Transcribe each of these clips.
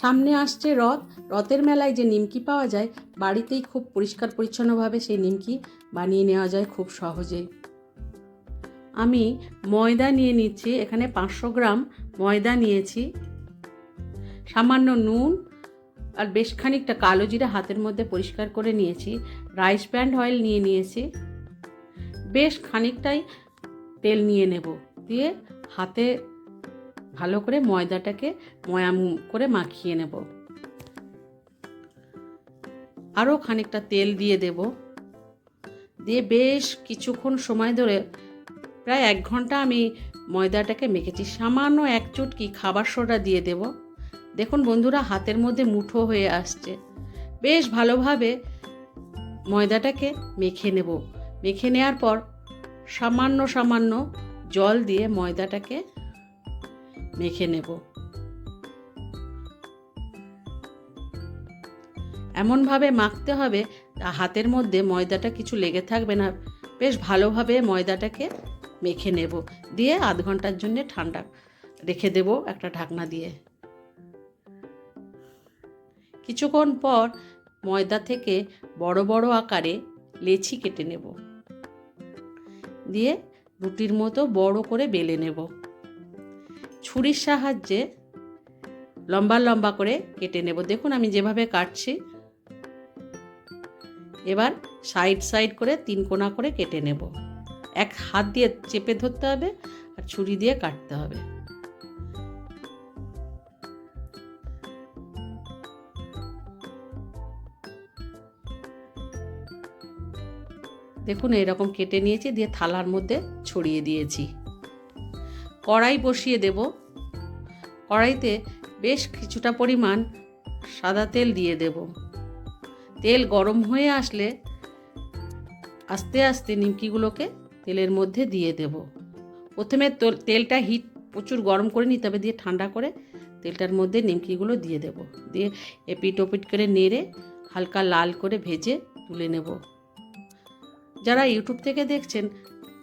সামনে আসছে রথ। রথের মেলায় যে নিমকি পাওয়া যায়, বাড়িতেই খুব পরিষ্কার পরিচ্ছন্নভাবে সেই নিমকি বানিয়ে নেওয়া যায় খুব সহজেই আমি ময়দা নিয়ে নিচ্ছি, এখানে পাঁচশো গ্রাম ময়দা নিয়েছি। সামান্য নুন আর বেশ খানিকটা কালো জিরা হাতের মধ্যে পরিষ্কার করে নিয়েছি। রাইস ব্যান্ড অয়েল নিয়ে নিয়েছি। বেশ খানিকটাই তেল নিয়ে নেব। দিয়ে হাতে ভালো করে ময়দাটাকে ময়াম করে মাখিয়ে নেব। আরও খানিকটা তেল দিয়ে দেব। দিয়ে বেশ কিছুক্ষণ সময় ধরে প্রায় এক ঘণ্টা আমি ময়দাটাকে মেখেছি। সামান্য এক চুটকি খাবার সোডা দিয়ে দেব। দেখুন বন্ধুরা, হাতের মধ্যে মুঠো হয়ে আসছে। বেশ ভালোভাবে ময়দাটাকে মেখে নেব। মেখে নেওয়ার পর সামান্য সামান্য জল দিয়ে ময়দাটাকে মেখে নেব। এমনভাবে মাখতে হবে হাতের মধ্যে ময়দাটা কিছু লেগে থাকবে না। বেশ ভালোভাবে ময়দাটাকে মেখে নেব। দিয়ে আধ ঘণ্টার জন্য ঠান্ডা রেখে দেব একটা ঢাকনা দিয়ে। কিছুক্ষণ পর ময়দা থেকে বড় বড় আকারে লেচি কেটে নেব। দিয়ে রুটির মতো বড় করে বেলে নেব। ছুরির সাহায্যে লম্বা লম্বা করে কেটে নেব। দেখুন আমি যেভাবে কাটছি। এবার সাইড সাইড করে তিন কোনা করে কেটে নেব। এক হাত দিয়ে চেপে ধরতে হবে আর ছুরি দিয়ে কাটতে হবে। দেখুন এরকম কেটে নিয়েছি, দিয়ে থালার মধ্যে ছড়িয়ে দিয়েছি। কড়াই বসিয়ে দেব। কড়াইতে বেশ কিছুটা পরিমাণ সাদা তেল দিয়ে দেব। তেল গরম হয়ে আসলে আস্তে আস্তে নিমকিগুলোকে তেলের মধ্যে দিয়ে দেব। প্রথমে তেলটা হিট প্রচুর গরম করে নিতে হবে, দিয়ে ঠান্ডা করে তেলটার মধ্যে নিমকিগুলো দিয়ে দেব। দিয়ে এপিট ওপিট করে নেড়ে হালকা লাল করে ভেজে তুলে নেব। যারা ইউটিউব থেকে দেখছেন,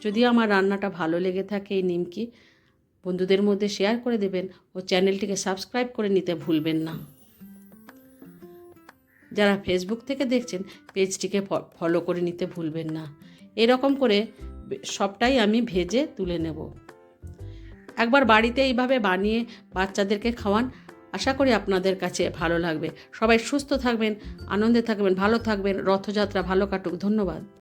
যদি আমার রান্নাটা ভালো লেগে থাকে এই নিমকি বন্ধুদের মধ্যে শেয়ার করে দেবেন ও চ্যানেলটিকে সাবস্ক্রাইব করে নিতে ভুলবেন না। যারা ফেসবুক থেকে দেখছেন পেজটিকে ফলো করে নিতে ভুলবেন না। এরকম করে সবটাই আমি ভেজে তুলে নেব। একবার বাড়িতে এইভাবে বানিয়ে বাচ্চাদেরকে খাওয়ান, আশা করি আপনাদের কাছে ভালো লাগবে। সবাই সুস্থ থাকবেন, আনন্দে থাকবেন, ভালো থাকবেন, রথযাত্রা ভালো কাটুক। ধন্যবাদ।